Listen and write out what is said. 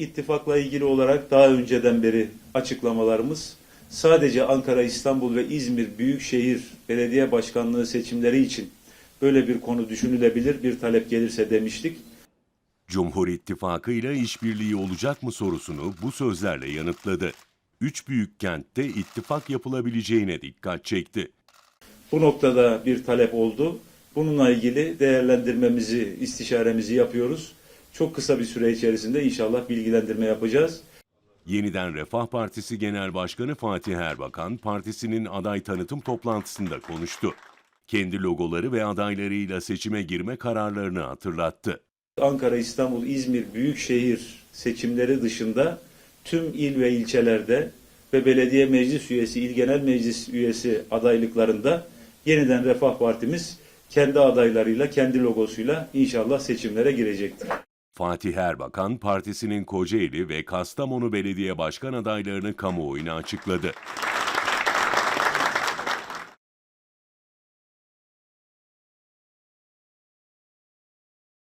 ittifakla ilgili olarak daha önceden beri açıklamalarımız sadece Ankara, İstanbul ve İzmir Büyükşehir Belediye Başkanlığı seçimleri için böyle bir konu düşünülebilir bir talep gelirse demiştik. Cumhur İttifakı ile işbirliği olacak mı sorusunu bu sözlerle yanıtladı. Üç büyük kentte ittifak yapılabileceğine dikkat çekti. Bu noktada bir talep oldu. Bununla ilgili değerlendirmemizi, istişaremizi yapıyoruz. Çok kısa bir süre içerisinde inşallah bilgilendirme yapacağız. Yeniden Refah Partisi Genel Başkanı Fatih Erbakan partisinin aday tanıtım toplantısında konuştu. Kendi logoları ve adaylarıyla seçime girme kararlarını hatırlattı. Ankara, İstanbul, İzmir büyükşehir seçimleri dışında tüm il ve ilçelerde ve belediye meclis üyesi, il genel meclis üyesi adaylıklarında yeniden Refah Partimiz kendi adaylarıyla, kendi logosuyla inşallah seçimlere girecektir. Fatih Erbakan partisinin Kocaeli ve Kastamonu belediye başkan adaylarını kamuoyuna açıkladı.